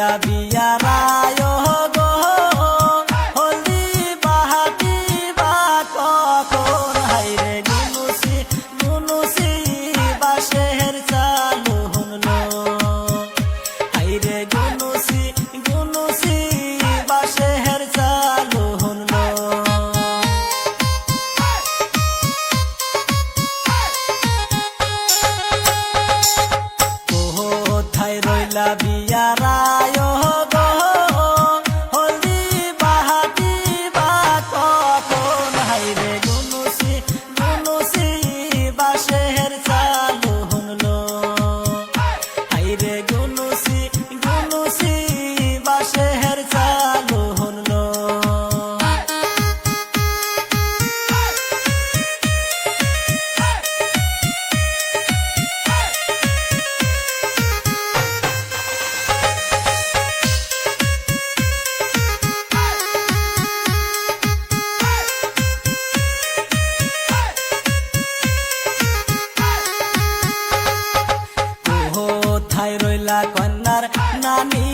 হইলা বিয়া রায় গো হলদি বাহাতি বা কখন? হাইরে গুনুসি গুনুসি বাসের চালু হলো হাইরে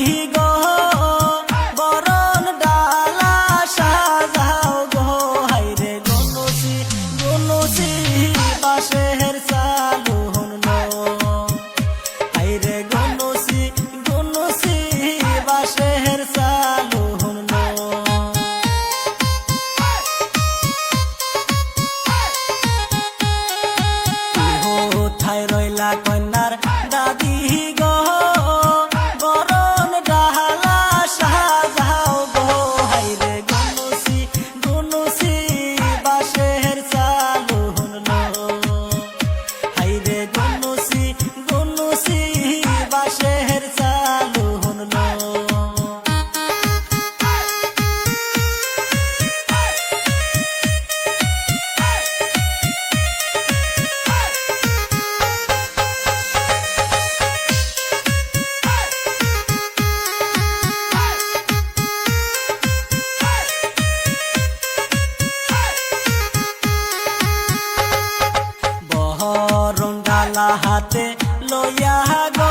ಈಗ ডালা হাতে লইয়া গ।